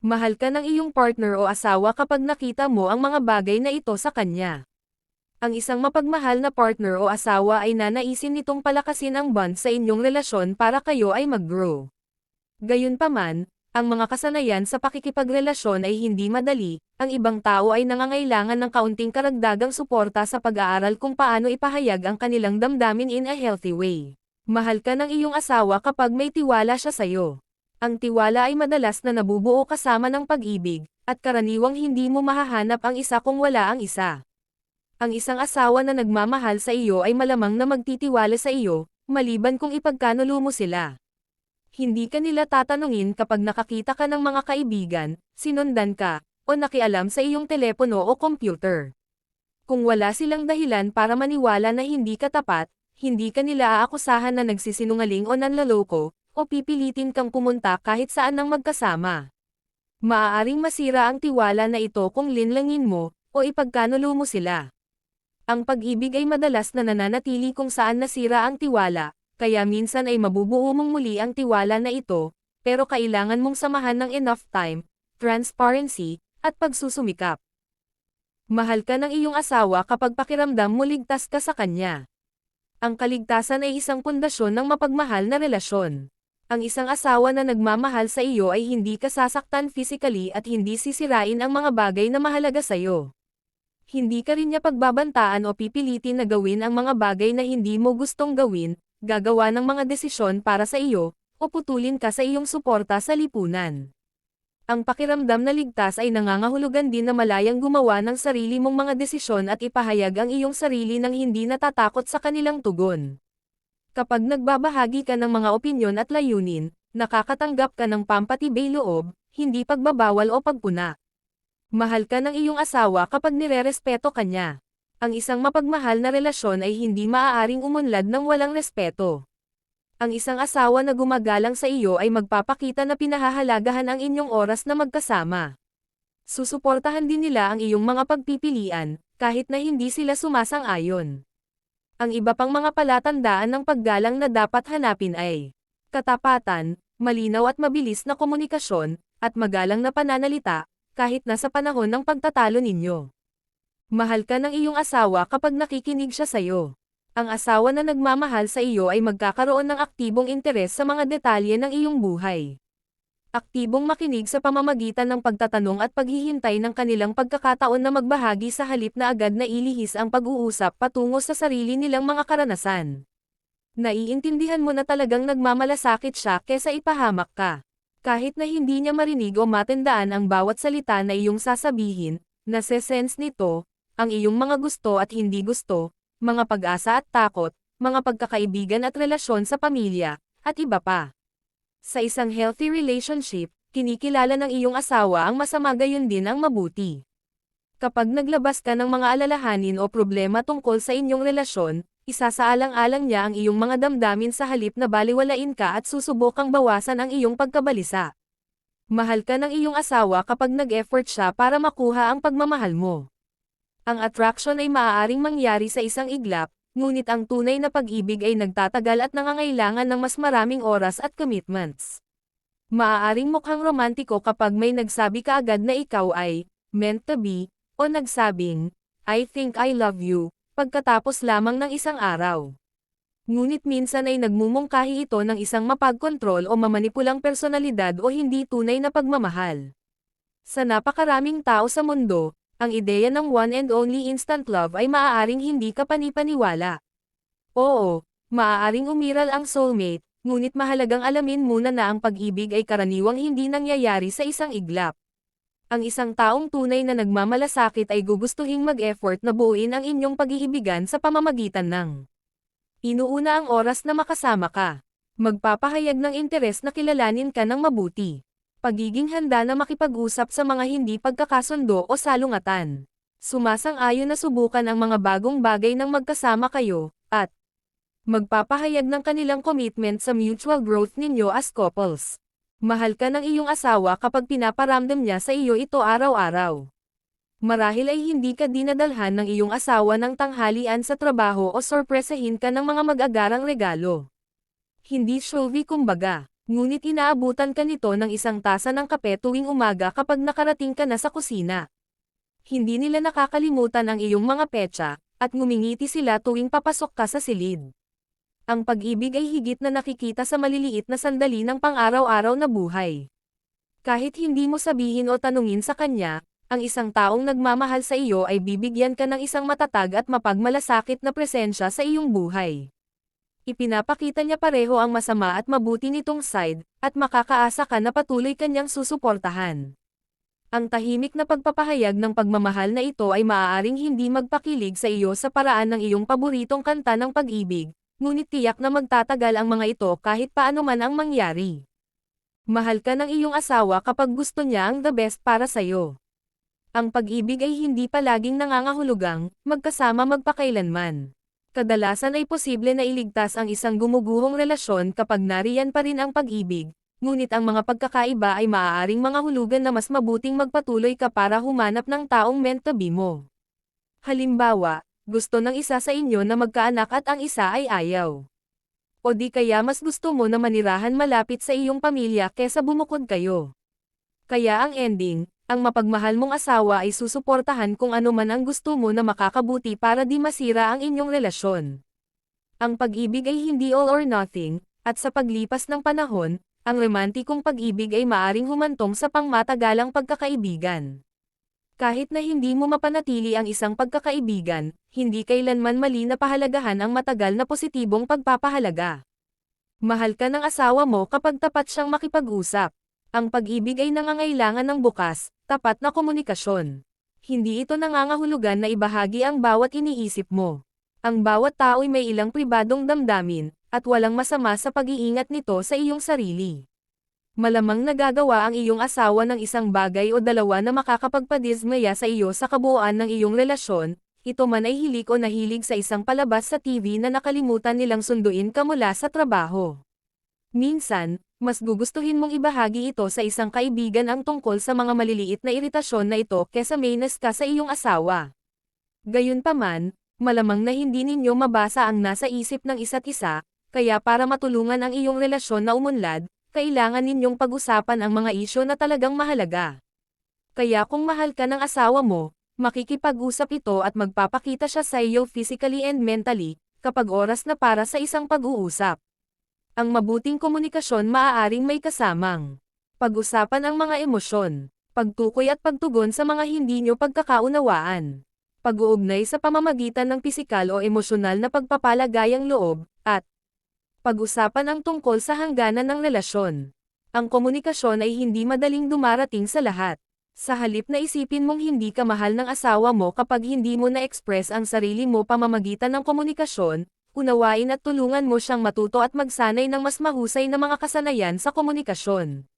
Mahal ka ng iyong partner o asawa kapag nakita mo ang mga bagay na ito sa kanya. Ang isang mapagmahal na partner o asawa ay nanaisin nitong palakasin ang bond sa inyong relasyon para kayo ay mag-grow. Gayunpaman, ang mga kasanayan sa pakikipagrelasyon ay hindi madali, ang ibang tao ay nangangailangan ng kaunting karagdagang suporta sa pag-aaral kung paano ipahayag ang kanilang damdamin in a healthy way. Mahal ka ng iyong asawa kapag may tiwala siya sa'yo. Ang tiwala ay madalas na nabubuo kasama ng pag-ibig, at karaniwang hindi mo mahahanap ang isa kung wala ang isa. Ang isang asawa na nagmamahal sa iyo ay malamang na magtitiwala sa iyo, maliban kung ipagkanulo mo sila. Hindi ka nila tatanungin kapag nakakita ka ng mga kaibigan, sinundan ka, o nakialam sa iyong telepono o computer. Kung wala silang dahilan para maniwala na hindi ka tapat, hindi ka nila aakusahan na nagsisinungaling o nanloloko, o pipilitin kang pumunta kahit saan nang magkasama. Maaaring masira ang tiwala na ito kung linlangin mo, o ipagkanulo mo sila. Ang pag-ibig ay madalas na nananatili kung saan nasira ang tiwala, kaya minsan ay mabubuo mong muli ang tiwala na ito, pero kailangan mong samahan ng enough time, transparency, at pagsusumikap. Mahal ka ng iyong asawa kapag pakiramdam mo ligtas ka sa kanya. Ang kaligtasan ay isang pundasyon ng mapagmahal na relasyon. Ang isang asawa na nagmamahal sa iyo ay hindi ka sasaktan physically at hindi sisirain ang mga bagay na mahalaga sa iyo. Hindi ka rin niya pagbabantaan o pipilitin na gawin ang mga bagay na hindi mo gustong gawin, gagawa ng mga desisyon para sa iyo, o putulin ka sa iyong suporta sa lipunan. Ang pakiramdam na ligtas ay nangangahulugan din na malayang gumawa ng sarili mong mga desisyon at ipahayag ang iyong sarili nang hindi natatakot sa kanilang tugon. Kapag nagbabahagi ka ng mga opinyon at layunin, nakakatanggap ka ng pampatibay loob, hindi pagbabawal o pagpuna. Mahal ka ng iyong asawa kapag nirerespeto ka niya. Ang isang mapagmahal na relasyon ay hindi maaaring umunlad ng walang respeto. Ang isang asawa na gumagalang sa iyo ay magpapakita na pinahahalagahan ang inyong oras na magkasama. Susuportahan din nila ang iyong mga pagpipilian, kahit na hindi sila sumasang-ayon. Ang iba pang mga palatandaan ng paggalang na dapat hanapin ay katapatan, malinaw at mabilis na komunikasyon, at magalang na pananalita, kahit nasa panahon ng pagtatalo ninyo. Mahal ka ng iyong asawa kapag nakikinig siya sa'yo. Ang asawa na nagmamahal sa iyo ay magkakaroon ng aktibong interes sa mga detalye ng iyong buhay aktibong makinig sa pamamagitan ng pagtatanong at paghihintay ng kanilang pagkakataon na magbahagi sa halip na agad na ilihis ang pag-uusap patungo sa sarili nilang mga karanasan. Naiintindihan mo na talagang nagmamalasakit siya kesa ipahamak ka. Kahit na hindi niya marinig o matendaan ang bawat salita na iyong sasabihin, nase-sense nito, ang iyong mga gusto at hindi gusto, mga pag-asa at takot, mga pagkakaibigan at relasyon sa pamilya, at iba pa. Sa isang healthy relationship, kinikilala ng iyong asawa ang masama gayon din ang mabuti. Kapag naglabas ka ng mga alalahanin o problema tungkol sa inyong relasyon, isasaalang-alang niya ang iyong mga damdamin sa halip na baliwalain ka at susubukang bawasan ang iyong pagkabalisa. Mahal ka ng iyong asawa kapag nag-effort siya para makuha ang pagmamahal mo. Ang attraction ay maaaring mangyari sa isang iglap, ngunit ang tunay na pag-ibig ay nagtatagal at nangangailangan ng mas maraming oras at commitments. Maaaring mukhang romantiko kapag may nagsabi ka agad na ikaw ay meant to be, o nagsabing, I think I love you, pagkatapos lamang ng isang araw. Ngunit minsan ay nagmumungkahi ito ng isang mapagkontrol o mamanipulang personalidad o hindi tunay na pagmamahal. Sa napakaraming tao sa mundo, ang ideya ng one and only instant love ay maaaring hindi ka panipaniwala. Oo, maaaring umiral ang soulmate, ngunit mahalagang alamin muna na ang pag-ibig ay karaniwang hindi nangyayari sa isang iglap. Ang isang taong tunay na nagmamalasakit ay gugustuhing mag-effort na buuin ang inyong pag-iibigan sa pamamagitan ng Inuuna ang oras na makasama ka. Magpapahayag ng interes na kilalanin ka ng mabuti pagiging handa na makipag-usap sa mga hindi pagkakasundo o salungatan. Sumasang-ayon na subukan ang mga bagong bagay ng magkasama kayo, at magpapahayag ng kanilang commitment sa mutual growth ninyo as couples. Mahal ka ng iyong asawa kapag pinaparamdam niya sa iyo ito araw-araw. Marahil ay hindi ka dinadalhan ng iyong asawa ng tanghalian sa trabaho o sorpresahin ka ng mga mag-agarang regalo. Hindi showy kumbaga. Ngunit inaabutan ka nito ng isang tasa ng kape tuwing umaga kapag nakarating ka na sa kusina. Hindi nila nakakalimutan ang iyong mga petsa, at ngumingiti sila tuwing papasok ka sa silid. Ang pag-ibig ay higit na nakikita sa maliliit na sandali ng pang-araw-araw na buhay. Kahit hindi mo sabihin o tanungin sa kanya, ang isang taong nagmamahal sa iyo ay bibigyan ka ng isang matatag at mapagmalasakit na presensya sa iyong buhay. Ipinapakita niya pareho ang masama at mabuti nitong side, at makakaasa ka na patuloy kanyang susuportahan. Ang tahimik na pagpapahayag ng pagmamahal na ito ay maaaring hindi magpakilig sa iyo sa paraan ng iyong paboritong kanta ng pag-ibig, ngunit tiyak na magtatagal ang mga ito kahit paano man ang mangyari. Mahal ka ng iyong asawa kapag gusto niya ang the best para sa iyo. Ang pag-ibig ay hindi palaging nangangahulugang, magkasama magpakailanman. Kadalasan ay posible na iligtas ang isang gumuguhong relasyon kapag nariyan pa rin ang pag-ibig, ngunit ang mga pagkakaiba ay maaaring mga hulugan na mas mabuting magpatuloy ka para humanap ng taong meant to be mo. Halimbawa, gusto ng isa sa inyo na magkaanak at ang isa ay ayaw. O di kaya mas gusto mo na manirahan malapit sa iyong pamilya kesa bumukod kayo. Kaya ang ending, ang mapagmahal mong asawa ay susuportahan kung ano man ang gusto mo na makakabuti para di masira ang inyong relasyon. Ang pag-ibig ay hindi all or nothing, at sa paglipas ng panahon, ang romantikong pag-ibig ay maaring humantong sa pangmatagalang pagkakaibigan. Kahit na hindi mo mapanatili ang isang pagkakaibigan, hindi kailanman mali na pahalagahan ang matagal na positibong pagpapahalaga. Mahal ka ng asawa mo kapag tapat siyang makipag-usap. Ang pag-ibig ay nangangailangan ng bukas, tapat na komunikasyon. Hindi ito nangangahulugan na ibahagi ang bawat iniisip mo. Ang bawat tao'y may ilang pribadong damdamin, at walang masama sa pag-iingat nito sa iyong sarili. Malamang nagagawa ang iyong asawa ng isang bagay o dalawa na makakapagpadismaya sa iyo sa kabuuan ng iyong relasyon, ito man ay hilik o nahilig sa isang palabas sa TV na nakalimutan nilang sunduin ka mula sa trabaho. Minsan, mas gugustuhin mong ibahagi ito sa isang kaibigan ang tungkol sa mga maliliit na iritasyon na ito kesa mainas ka sa iyong asawa. Gayunpaman, malamang na hindi ninyo mabasa ang nasa isip ng isa't isa, kaya para matulungan ang iyong relasyon na umunlad, kailangan ninyong pag-usapan ang mga isyo na talagang mahalaga. Kaya kung mahal ka ng asawa mo, makikipag-usap ito at magpapakita siya sa iyo physically and mentally, kapag oras na para sa isang pag-uusap. Ang mabuting komunikasyon maaaring may kasamang pag-usapan ang mga emosyon, pagtukoy at pagtugon sa mga hindi nyo pagkakaunawaan, pag-uugnay sa pamamagitan ng pisikal o emosyonal na pagpapalagayang loob, at pag-usapan ang tungkol sa hangganan ng relasyon. Ang komunikasyon ay hindi madaling dumarating sa lahat. Sa halip na isipin mong hindi ka mahal ng asawa mo kapag hindi mo na-express ang sarili mo pamamagitan ng komunikasyon, unawain at tulungan mo siyang matuto at magsanay ng mas mahusay na mga kasanayan sa komunikasyon.